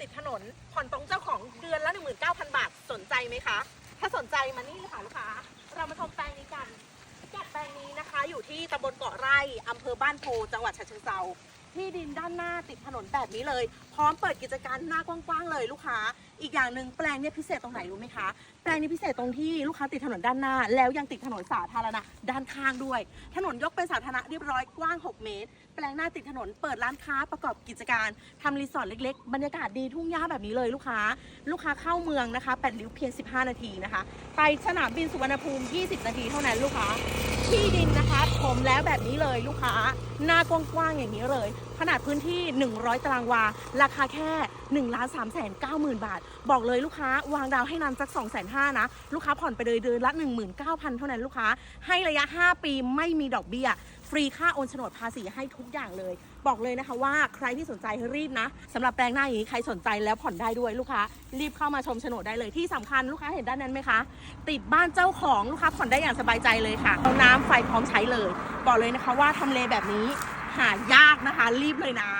ติดถนน ผ่อนตรงเจ้าของเดือนละ 19,000 บาท สนใจไหมคะ ถ้าสนใจมานี่เลยค่ะลูกค้า เรามาชมแปลงนี้กันแปลงนี้นะคะ อยู่ที่ตำบลเกาะไร่อำเภอบ้านโพ จังหวัดฉะเชิงเทรา ที่ดินด้านหน้าติดถนนแบบนี้เลย พร้อมเปิดกิจการหน้ากว้างๆเลยลูกค้า อีกอย่างหนึ่งแปลงเนี่ยพิเศษตรงไหนรู้ไหมคะ แปลงนี้พิเศษตรงที่ลูกค้าติดถนนด้านหน้า แล้วยังติดถนนสาธารณะด้านข้างด้วย ถนนยกเป็นสาธารณะเรียบร้อยกว้าง 6 เมตร แปลงหน้าติดถนนเปิดร้านค้าประกอบกิจการทำรีสอร์ทเล็กๆ บรรยากาศดีทุ่งหญ้าแบบนี้เลยลูกค้า ลูกค้าเข้าเมืองนะคะแปดริ้วเพียง 15 นาทีนะคะ ไปสนามบินสุวรรณภูมิ 20 นาทีเท่านั้นลูกค้า ที่ดินนะคะผมแล้วแบบนี้เลยลูกค้าหน้ากว้างๆอย่างนี้เลยขนาดพื้นที่ 100 ตารางวา ราคาแค่1ล้าน3แสน9หมื่นบาท บอกเลยลูกค้าวางดาวให้นานสัก 2 5 0 0 0นะ ลูกค้าผ่อนไปเลยเดือนละ 19,000 เท่านั้นลูกค้า ให้ระยะ 5 ปีไม่มีดอกเบี้ย ฟรีค่าโอนโฉนดภาษีให้ทุกอย่างเลย บอกเลยนะคะว่าใครที่สนใจรีบนะสำหรับแปลงหน้าอย่างนี้ใครสนใจแล้วผ่อนได้ด้วยลูกค้า รีบเข้ามาชมโฉนดได้เลยที่สำคัญลูกค้าเห็นด้านนั้นไหมคะ ติดบ้านเจ้าของลูกค้าผ่อนได้อย่างสบายใจเลยค่ะเอาน้ำไฟพร้อมใช้เลย บอกเลยนะคะว่าทำเลแบบนี้ หายากนะคะ รีบเลยนะ